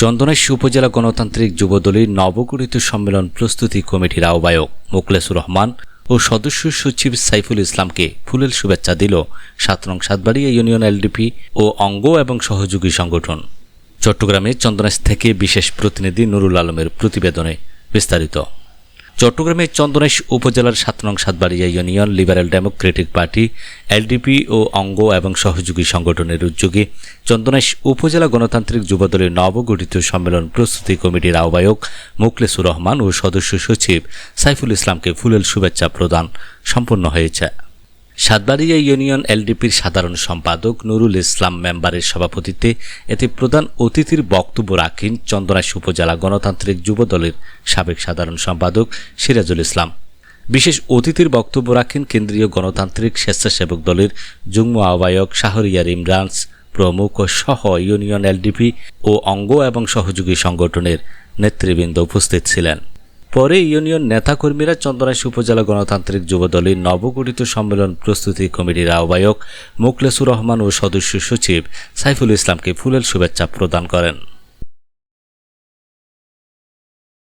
চন্দনেশ উপজেলা গণতান্ত্রিক যুবদলের নবগঠিত সম্মেলন প্রস্তুতি কমিটির আহ্বায়ক মোকলেসুর রহমান ও সদস্য সচিব সাইফুল ইসলামকে ফুলেল শুভেচ্ছা দিল সাত নং সাতবাড়িয়া ইউনিয়ন এলডিপি ও অঙ্গ এবং সহযোগী সংগঠন। চট্টগ্রামে চন্দনেশ থেকে বিশেষ প্রতিনিধি নুরুল আলমের প্রতিবেদনে বিস্তারিত। চট্টগ্রামের চন্দনেশ উপজেলার সাত নং Satbaria union, Liberal Democratic Party LDP ও অঙ্গ এবং সহযোগী সংগঠনের উদ্যোগে চন্দনেশ উপজেলা গণতান্ত্রিক যুবদলের নবগঠিত সম্মেলন প্রস্তুতি কমিটির আহ্বায়ক মুকলেসুর রহমান ও সদস্য সচিব সাইফুল ইসলামকে ফুলেল শুভেচ্ছা প্রদান সম্পন্ন হয়েছে। সাতবাড়িয়া ইউনিয়ন এলডিপির সাধারণ সম্পাদক নুরুল ইসলাম মেম্বারের সভাপতিত্বে এতে প্রধান অতিথির বক্তব্য রাখেন চন্দনাইশ উপজেলা গণতান্ত্রিক যুবদলের সাবেক সাধারণ সম্পাদক সিরাজুল ইসলাম। বিশেষ অতিথির বক্তব্য রাখেন কেন্দ্রীয় গণতান্ত্রিক স্বেচ্ছাসেবক দলের যুগ্ম আহ্বায়ক শাহরিয়ার ইমরানস প্রমুখ সহ ইউনিয়ন এলডিপি ও অঙ্গ এবং সহযোগী সংগঠনের নেতৃবৃন্দ উপস্থিত ছিলেন। পরে ইউনিয়ন নেতাকর্মীরা চন্দনাইশ উপজেলা গণতান্ত্রিক যুবদলের নবগঠিত সম্মেলন প্রস্তুতি কমিটির আহ্বায়ক মোকলেসুর রহমান ও সদস্য সচিব সাইফুল ইসলামকে ফুলেল শুভেচ্ছা প্রদান করেন।